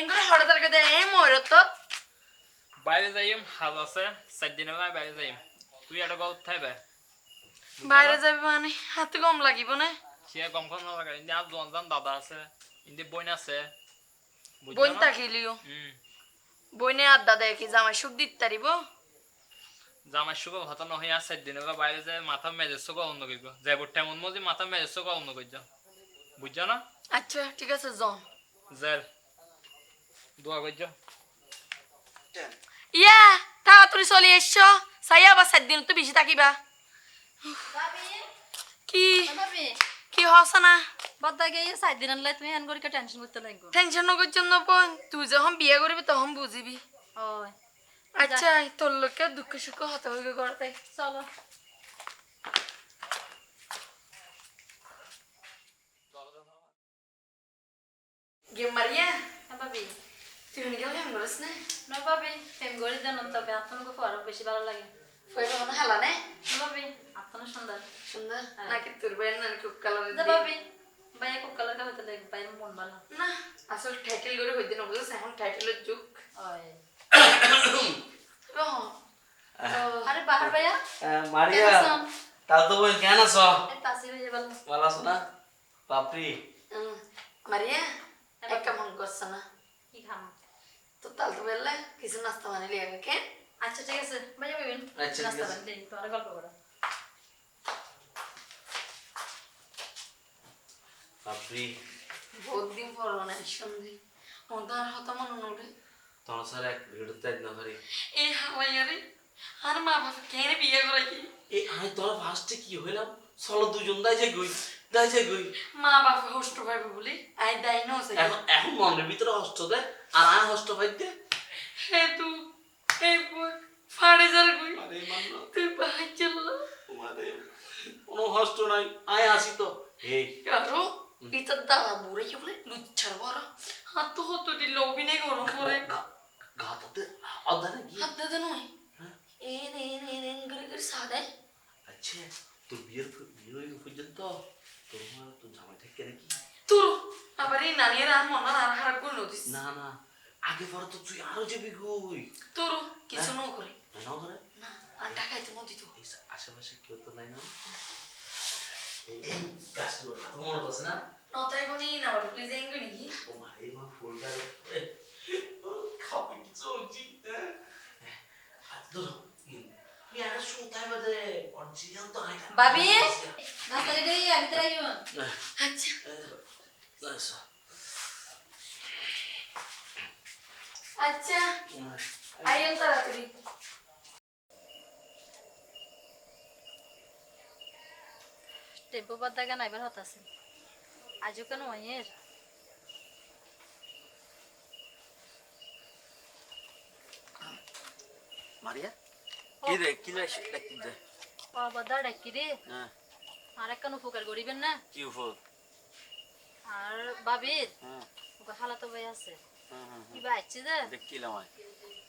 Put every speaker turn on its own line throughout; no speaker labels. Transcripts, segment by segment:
এগুলো হঠাৎ করে দেয় এ ময়ূর তো
বাইরে যাইম হাল আছে চার দিনের পর বাইরে যাইম তুই একটা গল্প থাকবে
বাইরে যাবি মানে হাতে কম লাগিব না
সে কম কম না লাগে ইন্দি আর জন দাদা আছে ইন্দি বোন আছে বুঝছ
বইন আড্ডা দেয় কি জামাই সুখ দিতে তারিব
জামাই সুখ হত নহয় আর চার দিনের পর বাইরে যায় মাথা মেজের সুখ অন্য করব যাইব তেমন মজি মাথা মেজের সুখ অন্য করছ বুঝছ না
আচ্ছা ঠিক আছে জন
জেল দোয়া করছ
ইয়া তাড়াতাড়ি চলে এসছো চাই আবার চার দিন তো বেশি থাকিবা। কি? কি হস না?
বদাগে সাত দিন লাই তুমি হ্যান করে টেনশন করতে লাগবো।
টেনশন করছেন না বোন তুই যখন বিয়ে করবি তখন বুঝিবি।
ওই।
আচ্ছা তোর লোককে দুঃখ সুখ হতে হইবে করতে
চলো। হ্যাঁ ভাবি
তুই নিকে গেম করিস না?
না ভাবি প্রেম করে দেন তবে আপনাকে আরও বেশি ভালো লাগে
ফের মনে হালা না?
না ভাবি আপনার সুন্দর
সুন্দর নাকি তোর বাইরে নাকি খুব কালার
যা ভাবি ভাইয়া খুব কালার কা হতে লাগে ভাইয়ের মন ভালো
না আসল টাইটেল করে হইতে না বুঝছিস এখন টাইটেলের যুগ।
আরে বাহার ভাইয়া
মারিয়া? তাহলে তো বই কেন আছো
তাসির হয়ে ভালো
ভালো আছো না বাপরি
মারিয়া এক কেমন করছে না
কি খাম?
তো তাল তো বেললে কিছু নাস্তা বানাইলি আগে কে
আচ্ছা ঠিক আছে ভাইয়া ভাবেন
আচ্ছা,
নাস্তা। বানিয়ে তোমার গল্প করো
বাপরি
বহুত দিন পর না সন্ধে ওদার হত মনে নড়ে
তোমার স্যার এক ভিডিও তাই না
এ হাওয়াইয়ারে আর মা বাবা কেন বিয়ে করাই
এ আমি তোর ফার্স্টে কি হইলাম চলো দুজন দাই যে গই দাই গই
মা বাবা হোস্ট পাইবে বলি। আই দাই নো সে
এখন এখন মনের ভিতরে হস্ত দে আর আমি হস্ত পাইতে
হে তু হে বই ফাড়ে যার গই
আরে মান্ন
তুই বাহাই চল।
তোমারে কোনো হস্ত নাই। আয় আসি তো। এই
আরও ইতা দাদা বুড়ে কি বলে লুচ্ছার বড়। হাত তো হতো দিল অভিনয় করে
ঘাতাতে
হাত দাদা নয়। এ নে নে নে করে করে সাদাই
আচ্ছা তোর বিয়ের ওই পর্যন্ত? মা তোর জামাই থাকে নাকি
তোর আবার এই নানির আর মন আর খারাপ করে নদিস
না না আগে পরে তো তুই আরও যাবি গই
তোর কিছু ন করে
না করে
না আর টাকাই তো নদী তো
আশেপাশে কেউ তো নাই না? গাছগুলো মনে পড়ছে না?
নতাই কোনি না বলে নাকি
ও মা এই মা ফুলটা খাবে কি চলছি বাদে তো হয়
ভাবি নাস্তা রেডি হয়ে আগে তাই
আচ্ছা আচ্ছা আইন তাড়াতাড়ি
টেম্পো বাদ্দা গান এবার হতাছে আজও কেন ওয়ের
মারিয়া কি রে কি রে কি রে
ও বাদ্দা ডাকি রে
হ্যাঁ
আর একখান উপকার করিবেন না
কি উপর
আর বাবির
হ্যাঁ
ওকে হালাতো ভাই আছে কিবা আইছে যে
দেখিলাম আয়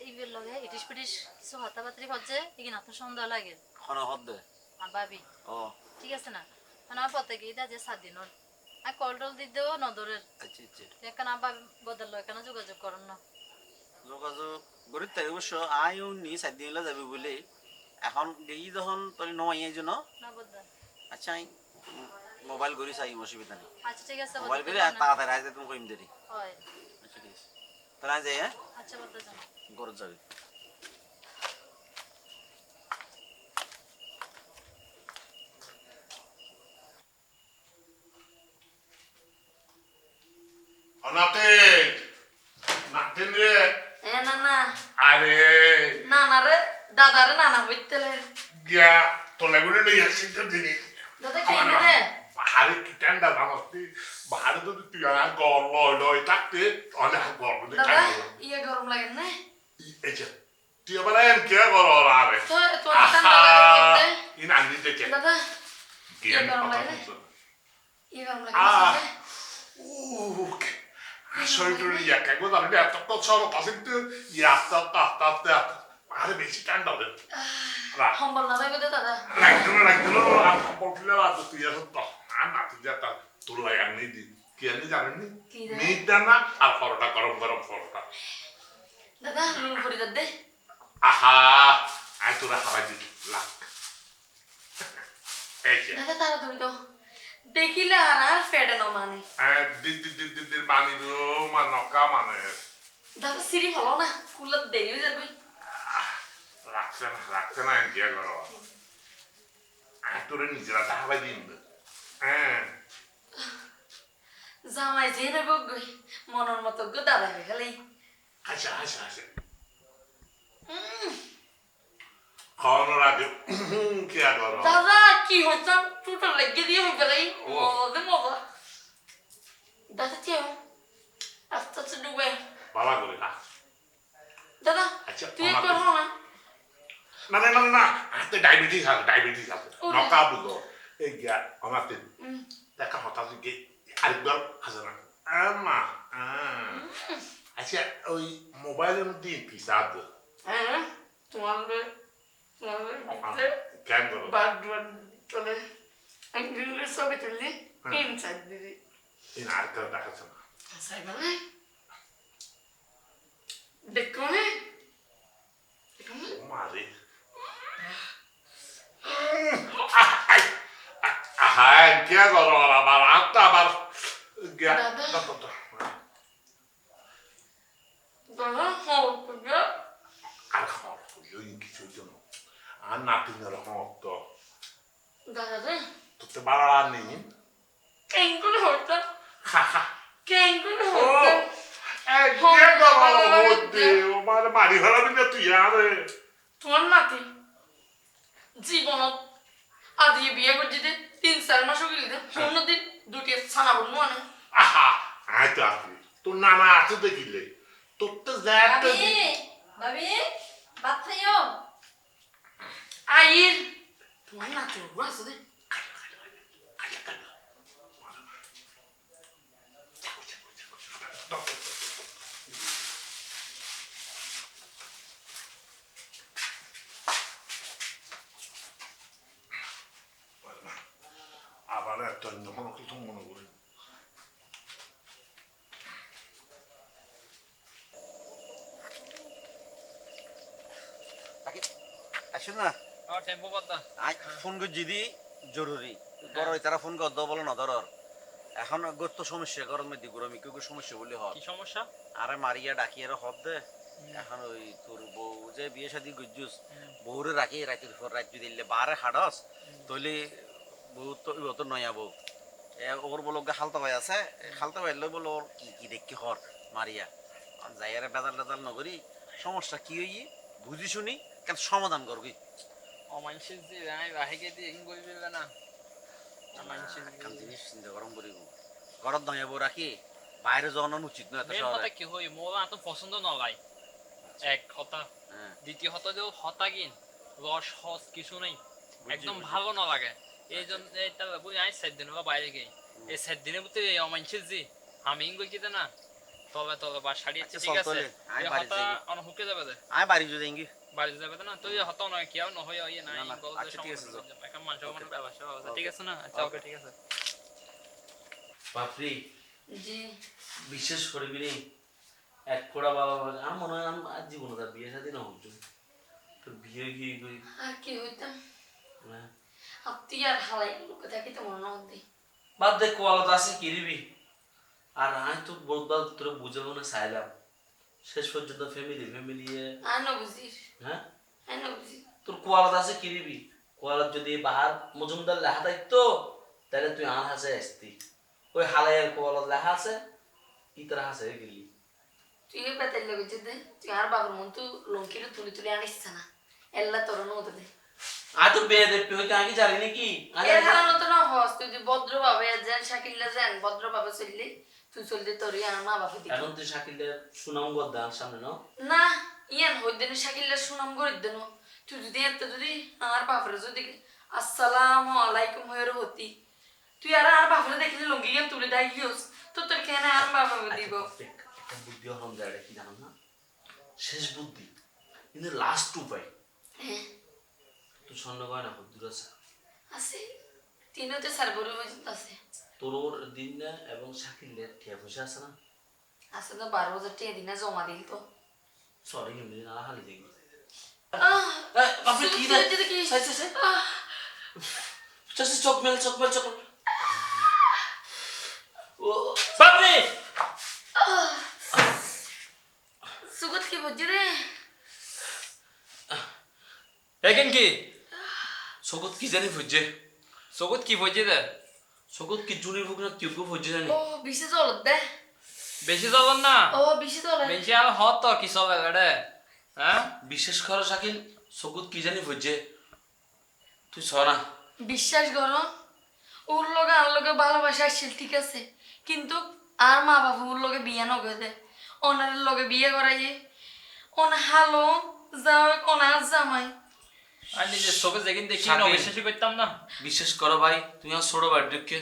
এইবার লগে ইটিস পিটিস কিছু হতাবাত্রি হচ্ছে এখানে আপনার সন্দেহ লাগে
খন হদ দে
আর বাবি
ও
ঠিক আছে না আমার পথে গিয়ে দা যে সাত দিনের আর কল টল দিতেও নদরের
আচ্ছা আচ্ছা
এখানে আবার বদল এখানে যোগাযোগ করেন না
যোগাযোগ করি তাই অবশ্য আই নি সাত দিন যাবে বলে এখন গেই যখন তোর নয় জন্য
না?
আচ্ছা মোবাইল করি চাই অসুবিধা নেই।
আচ্ছা ঠিক আছে
মোবাইল করে তাড়াতাড়ি আজ তুমি কইম দেরি
হয়।
আচ্ছা ঠিক আছে। তাহলে যাই হ্যাঁ
আচ্ছা
গরজ যাবে
নাতিন নাতিন রে
এ না না
আরে
নানারে দাদারে নানা হইতেলে
গিয়া তোলে গুলো নিয়ে আসছি তো দিনি
দাদা কেন রে
বাহারে কি ঠান্ডা নামস্তি বাহারে যদি তুই আর গর লয় লয় থাকতে তাহলে আর গরম দিয়ে
দাদা
ঠান্ডা
ইয়ে গরম লাগে না
এই যে তুই আবার এন কে গর আরে
তো তো ঠান্ডা লাগে
ইন আনি দেখে
দাদা
কি
ইয়ে
আমি
গরম
কথা
লাগে
বলছো
ইয়ে গরম
আহ
লাগে
উহ শরীরটা ইয়াকে গো দাঁড়িয়ে এত তো সব পাশে কিন্তু ইয়ে আস্তে আস্তে আস্তে আস্তে আস্তে আরে বেশি ঠান্ডা
দাদা লুন করে দে
আহা আয় তোরা খাওয়াই দিবি লাখ এই যে
দাদা তারা তুমি তো দেখিলে আর আর ফেটে ন মানে
আহ, দি দি দি দি দি মানি দো মা নকা মানে
দাদা সিঁড়ি হলো না কুলার দেরি হয়ে যাবে
রাখছে না রাখছে না এনজিয়া করো আয় তোরা নিজেরা খাওয়াই দিন হ্যাঁ
জামাই যে নেব গই মনের মতো গো দাদা হয়ে গেলে
আচ্ছা আচ্ছা আচ্ছা। খাওয়ানোর আগে কি আর
দাদা কি হচ্ছে টুটো লেগে দিয়ে হয়ে গেলে। মজা মজা দাদা চেও আস্তে আস্তে ডুবে।
ভালো করে খা।
দাদা
আচ্ছা,
তুই
আমার-
একবার হো না।
না না না না হাতে ডায়াবেটিস আছে ডায়াবেটিস আছে। নকা বুঝো এই গিয়া
হুম।
দেখা হঠাৎ গিয়ে আরেকবার আছে না আমা আচ্ছা ওই মোবাইলের মধ্যে পিসাদ
হ্যাঁ তোমাদের তোমাদের
কেন করো
বাদ চলে একদিনের ছবি তুললি ইনসাইড দিদি
এই আরেকটা দেখাচ্ছে না
সাই বলে দেখো নে দেখো নে
মারে আহা কে করো আবার হাতটা আবার
দাদা।
দাও, দাও, দাও।
দাদা হল করে
আর খাওয়া ওই কিছু জন্য আর নাতিনের হত
দাদা রে
তোতে বাড়া নেই
কেন হতো
হা হা
কেন করে
ও
হতো
এই কে করো মধ্যে ও মারি ফেলাবি না তুই আরে
তোমার নাতি জীবনত আদি বিয়ে করছি যে তিন চার মাস গেলি অন্যদিন দুটি ছানা বলব মানে
আহা আয় তো তোর নানা আছে দেখিলে তোর তো জ্যাট
ভাবি ভাত খাইও
আইর তোমার নাতি ওগুলো আছে দে
আবার একটা যখন কিছু মনে করি
আসুন না? আই ফোন করছি দি জরুরি। বড় তারা ফোন কর বলো না ধরর। এখন গত সমস্যা গরম মধ্যে গরমে কেউ সমস্যা বললে হয়
কি সমস্যা?
আরে মারিয়া হব দে। এখন ওই তোর বউ যে বিয়ে শাদি গুজুস বউরে রাখি রাতের পর রাত যদি দিলে বারে হাডস বউ তো নয়া বউ। এ ওর বলো ভাই আছে হালতা ভাই বলো ওর কি কি দেখি হর মারিয়া। যাইয়ারে বেদাল টেদাল নগরি সমস্যা কি হই? বুঝি শুনি। কেন সমাধান করবি
ও মানুষের যে আমি বাহিকে দিয়ে এগিয়ে করে ফেলবে না।
একখান জিনিস চিন্তা গরম করিব। ঘরত নয়া বউ রাখি বাইরে যাওয়ানো উচিত এত শহরে
কি হই মোর এত পছন্দ নলাই এক হতা।
হ্যাঁ।
দ্বিতীয় হতা যে রস হস কিছু নেই। একদম ভালো না লাগে। এই জন্য এটা বুঝি আমি সাত দিন বা বাইরে গেই। এই সাত দিনের ভিতরে এই অমানসির জি আমি ইং কইতে না। তবে তবে বা শাড়ি আছে
আচ্ছা,
ঠিক আছে।
আমি বাড়ি যাই।
অন হুকে যাবে
আমি বাড়ি যদি ইঙ্গি।
বাড়ি যাবে না তুই হতা নয় কেউ নহয় ইয়ে
না, আচ্ছা, ঠিক আছে,
মানুষ মানে ব্যবসা হবে ঠিক আছে না? আচ্ছা ওকে ঠিক আছে।
বাপরি
জি।
বিশ্বাস করবি রে এক ফোড়া বাবা আমার মনে হয় আমি আর জীবনে তার বিয়ে সাথে না হচ্ছে তোর বিয়ে গিয়ে গই
আর কি হইতাম
না
আপনি আর হালাই লোকে থাকিতে মনে হতে
বাদ দে কোয়ালত আছে কি দিবি? আর আমি তো বলবার তোরা বুঝাবো না চাইলাম শেষ পর্যন্ত ফ্যামিলি ফ্যামিলি
আর না বুঝিস।
হ্যাঁ?
আর না বুঝি
তোর কোয়ালত আছে কি দিবি কোয়ালত যদি বাহার মজুমদার লেখা থাকতো তাহলে তুই আর হাসে আসতি। ওই হালাইয়ের কোয়ালত লেখা আছে ইতার হাসে গেলি।
তুই বেতাল লগে দে তুই আর বাবার মন তু লঙ্কিরে তুলি তুলি আনিস না। এল্লা তোর নতে দে।
আর তো বিয়ে দেখবি হয়তো আমি জানি নাকি?
এর
জানি। না।
তো না হস তুই যদি ভদ্রভাবে যান শাকিল্লা যান ভদ্রভাবে চললি তুই চলতে তোর আর মা বাবা দিবি
এখন তুই শাকিলের সুনাম গদ্দান সামনে ন
না ইয়ান হইদেন শাকিল্লা সুনাম করে দেন। তুই যদি এত যদি আমার বাপরে যদি আসসালামু আলাইকুম হয়ে হতি তুই আর আর বাপরে দেখলি লঙ্গি গিয়ে তুলে দেয় গিয়েস তো তোর কেন আর বাবা দিব
আচ্ছা, একটা একটা বুদ্ধি হরম যায় কি জানো না? শেষ বুদ্ধি কিন্তু লাস্ট উপায়।
হ্যাঁ।
তুই স্বর্ণ গয়না দূর আছে?
আছে। তিনতে সারবরে পর্যন্ত আছে।
তোর দিন না এবং শাকিলের ঠিয়া পয়সা আছে না?
আসলে তো বারো হাজার টাকা দিনে জমা দিল তো।
সরি কিন্তু না হালি দেখি। বাপরে কি চাষি চোখ মেল চোখ মেল চোখ ও
বাপরে!
সুগত কি বুঝছি রে?
এখন কি?
সগত কি জানি ফুজে
চকুত কি হয়েছে দে
জুনি ফুক না টিউব ফুজে জানি?
ও বিশে চলত দে।
বেশি চলন না?
ও বিশে চলে
বেশি আর হত কি চলে রে হ্যাঁ
বিশেষ করে শাকিল সগত কি জানি ফুজে তুই সরা
বিশ্বাস করো ওর লগে আর লগে ভালোবাসা আসছিল ঠিক আছে। কিন্তু আর মা বাবা ওর লগে বিয়ে নগে দে। ওনার লগে বিয়ে করাইয়ে ওনা হালো যাও ওনার জামাই।
নিজের চোখে যেদিন দেখি
শাকিল।
অবিশ্বাসই করতাম না।
বিশ্বাস করো ভাই তুমি আমার ছোট বার্ধক্যে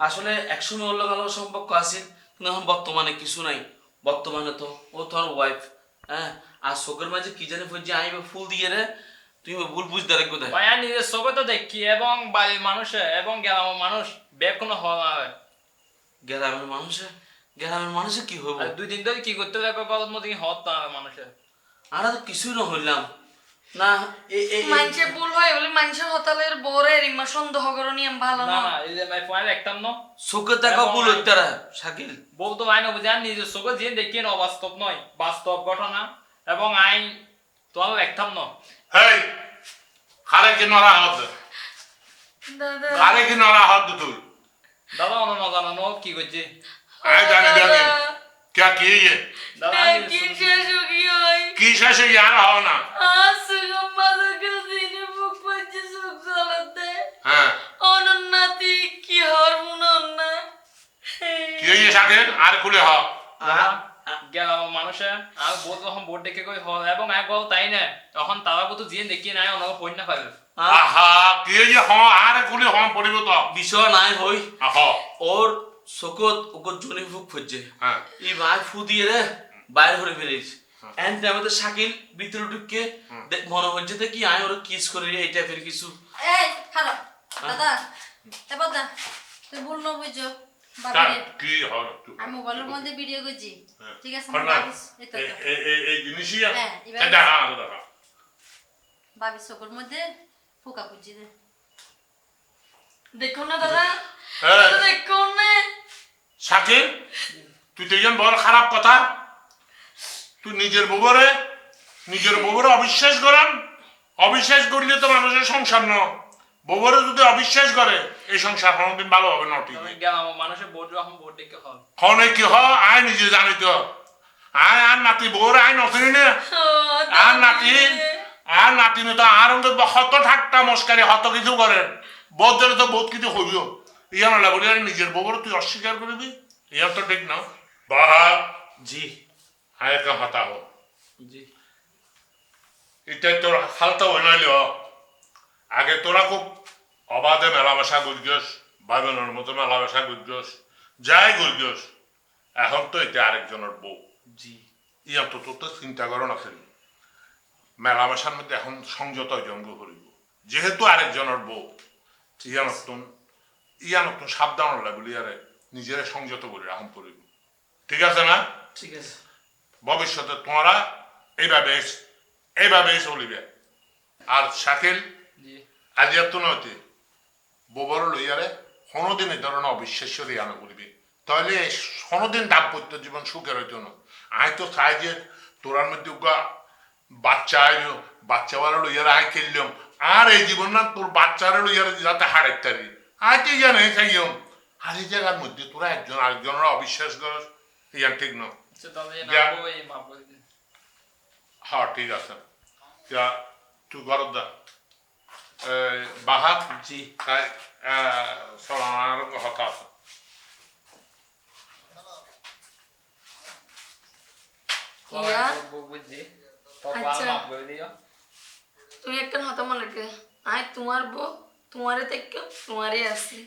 আসলে একসময় ওর সম্পর্ক আছিল কিন্তু এখন বর্তমানে কিছু নাই। বর্তমানে তো ও তোর ওয়াইফ হ্যাঁ? আর চোখের মাঝে কি জানি ফুজে আইবে ফুল দিয়ে রে তুমি ভুল বুঝতে রাখব দেখ
ভাই আর নিজের চোখে তো দেখি এবং বাড়ির মানুষে এবং গ্রামের মানুষ বেগ কোনো হওয়া হয়।
গ্রামের মানুষে? গ্রামের মানুষে কি হইব?
দুই দিন ধরে কি করতে গলত মতো কি হত মানুষের
আর তো কিছুই না হইলাম। না
মানুষের ভুল হয় বলে মানুষের হতালের বরে রিমা সন্দেহ করো নিয়ম ভালো
না
না।
এই যে দেখতাম না।
চোখে দেখা
এবং
ভুল শাকিল।
বউ তো আইন বুঝে আর নিজের চোখে যে দেখি অবাস্তব নয় বাস্তব ঘটনা। এবং আইন তোমার দেখতাম না।
হেই খারে কি নরা হদ
দাদা।
খারে কি নরা হদ তুই?
দাদা অন্য না জানানো কি করছে?
আয় জানি জানি। क्या की ये
দাদা
না,
নিজের
কি
চোখে-
শেষ हो गई হয়
की से यार हो ना
আজ সুগম মাদকের দিনে বুক পাচ্ছে সুখ চলতে
हाँ
অনুন্নতি কি হরমোন না
की ये शाकिर आर खुले हो
দাদা, গ্রামের মানুষে আর বোধ যখন বোর্ড দেখে কই হয় এবং এক গল তাই না তখন তারা বোধ জিয়ে দেখি নাই অন্য পড়ি না পাবে
আহা কি ये हो आर खुले हो पड़िब तो
বিষয় নাই হই
আহা
ওর ওকর জনি ফুক
হ্যাঁ।
এই ভাই ফু দিয়ে রে বাইরে করে ফেলিস এন টাইমে শাকিল ভিতরে ঢুকে দেখ মনে হচ্ছে যে কি আয় ওরা কিস করে এই টাইপের কিছু।
এই খারাপ দাদা এবার দা। তুই ভুল না বুঝছ
কি
আমি মোবাইলের মধ্যে ভিডিও করছি। ঠিক আছে
হর
আমার
না
ভাবিস এই তো তো।
এই এই এই জিনিসই
হ্যাঁ,
হ্যাঁ দাদা
মধ্যে পোকা পুজি দে
না দাদা
হ্যাঁ।
না
শাকির তুই তো একজন বড় খারাপ কথা তুই নিজের বউরে নিজের বউরে অবিশ্বাস করান অবিশ্বাস করলে তো মানুষের সংসার ন বউরে যদি অবিশ্বাস করে এই সংসার কোনোদিন ভালো হবে না ঠিক
মানুষের বোর্ড যখন বোর্ড দেখে হয়
হনে কি হ আয় নিজে জানি তো আয় আর নাতি বউর আয় নতুন আর নাতি আর নাতি তো আর অন্তত হত ঠাকটা মস্কারি হত কিছু করেন ধরে তো বহুত কিছু হইব? ইয়া না বলি আর নিজের বউর তুই অস্বীকার করবি ইয়া তো ঠিক না। বাহা
জি
হায় কা হতা হো।
জি।
এটা তোর হালতা হইনাইল আগে তোরা খুব অবাধে মেলামেশা করছিস ভাই বোনের মতো মেলামেশা করছিস যাই করছিস এখন তো এটা আরেকজনের বউ।
জি।
ইয়া তো তোর তো চিন্তা করো না ফেলি মেলামেশার মধ্যে এখন সংযত জঙ্গ করিব। যেহেতু আরেকজনের বউ। ইয়া নতুন ইয়া নতুন সাবধান হলে বলি আরে নিজেরা সংযত করি এখন করিব। ঠিক আছে না?
ঠিক আছে।
ভবিষ্যতে তোমরা এইভাবে এইভাবে চলিবে আর শাকিল আজ এত নয় গোবর লইয়ারে কোনোদিন এই ধরনের অবিশ্বাস্য রিয়ানো করিবে। তাহলে কোনোদিন দাম্পত্য জীবন সুখের হইতো না। আয় তো চাই যে তোরার মধ্যে বাচ্চা আইলো বাচ্চা বারা লইয়ারে আয় খেললাম আর এই জীবন না তোর বাচ্চারা লইয়ারে যাতে হারাইতারি আয় তুই জানে খাইম এই জায়গার মধ্যে তোরা একজন আরেকজনের অবিশ্বাস কর ইয়ার ঠিক নয়।
আচ্ছা
হ্যাঁ ঠিক আছে। তুই ঘর দা। বাহাত
জি।
তাই সবার কথা আছে?
বুঝছি তবে
আচ্ছা।
মাপ করে দিও
তুমি একটা মনে রেখে। আয় তোমার বউ তোমারে দেখো তোমারই আসি